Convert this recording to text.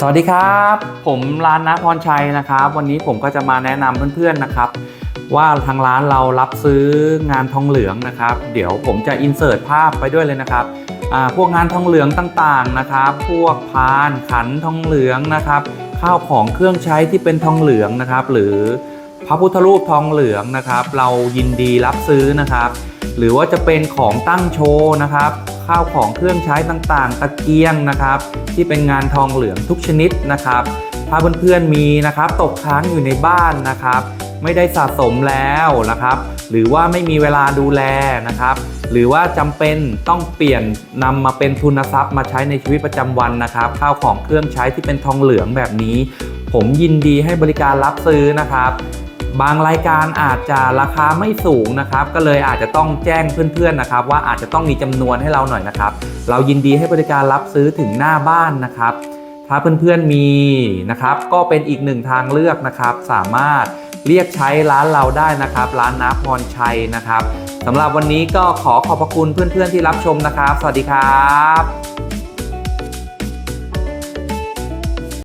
สวัสดีครับ ผมร้านน้าพรชัยนะครับ วันนี้ผมก็จะมาแนะนำเพื่อนๆนะครับ ว่าทางร้านเรารับซื้องานทองเหลืองนะครับ เดี๋ยวผมจะอินเสิร์ตภาพไปด้วยเลยนะครับอ่าพวกงานทองเหลืองต่างๆนะครับ พวกพานขันทองเหลืองนะครับ ข้าวของเครื่องใช้ที่เป็นทองเหลืองนะครับ หรือพระพุทธรูปทองเหลืองนะครับ เรายินดีรับซื้อนะครับ หรือว่าจะเป็นของตั้งโชว์นะครับ ข้าวของเครื่องใช้ต่างๆ ตะเกียงนะครับ ที่เป็นงานทองเหลืองทุกชนิดนะครับ ถ้าเพื่อนๆมีนะครับตกค้างอยู่ในบ้านนะครับ ไม่ได้สะสมแล้วนะครับ หรือว่าไม่มีเวลาดูแลนะครับ หรือว่าจำเป็นต้องเปลี่ยนนำมาเป็นทุนทรัพย์มาใช้ในชีวิตประจำวันนะครับ ข้าวของเครื่องใช้ที่เป็นทองเหลืองแบบนี้ ผมยินดีให้บริการรับซื้อนะครับ บางรายการอาจจะราคาไม่สูงนะครับ ก็เลยอาจจะต้องแจ้งเพื่อนๆนะครับ ว่าอาจจะต้องมีจำนวนให้เราหน่อยนะครับ เรายินดีให้บริการรับซื้อถึงหน้าบ้านนะครับ ถ้าเพื่อนๆมีนะครับ ก็เป็นอีกหนึ่งทางเลือกนะครับ สามารถเรียกใช้ร้านเราได้นะครับ ร้านน้าพรชัยนะครับสำหรับวันนี้ก็ขอขอบพระคุณเพื่อนๆที่รับชมนะครับ สวัสดีครับ